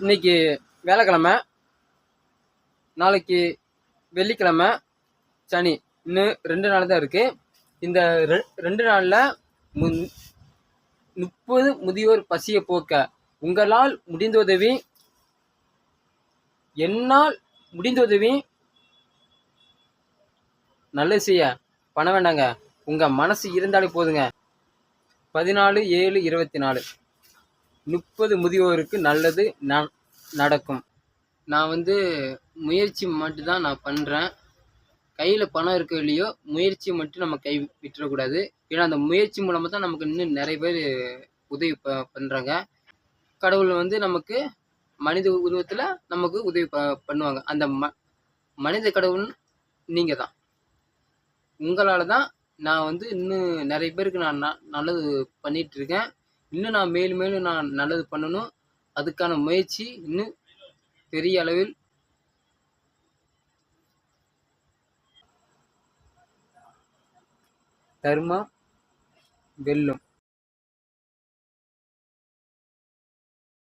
இன்னைக்கு வேலைக்கிழமை நாளைக்கு வெள்ளிக்கிழமை சனி. இன்னும் ரெண்டு நாள் தான் இருக்குது இந்த ரெ- ரெண்டு நாளில் மு முப்பது முதியோர் பசியை போக்க உங்களால் முடிந்த உதவி என்னால் முடிந்த உதவி நல்லது செய்ய பண்ண வேண்டாங்க. உங்கள் மனசு இருந்தாலே போதுங்க. பதினாலு ஏழு இருபத்தி நாலு. முப்பது முதியோருக்கு நல்லது ந- நடக்கும். நான் வந்து முயற்சி மட்டும் தான் நான் பண்ணுறேன் கையில் பணம் இருக்கோ இல்லையோ முயற்சி மட்டும் நம்ம கை விட்டுறக்கூடாது. ஏன்னா அந்த முயற்சி மூலமாக தான் நமக்கு இன்னும் நிறைய பேர் உதவி ப பண்ணுறாங்க கடவுள் வந்து நமக்கு மனித உருவத்தில் நமக்கு உதவி ப பண்ணுவாங்க. அந்த ம மனித கடவுள் நீங்கள் தான் உங்களால் தான் நான் வந்து இன்னும் நிறைய பேருக்கு நான் ந- நல்லது பண்ணிகிட்ருக்கேன் இன்னும் நான் மேலும் மேலும் நான் நல்லது பண்ணணும். அதுக்கான முயற்சி இன்னும் பெரிய அளவில் தர்மா? வெல்லும்.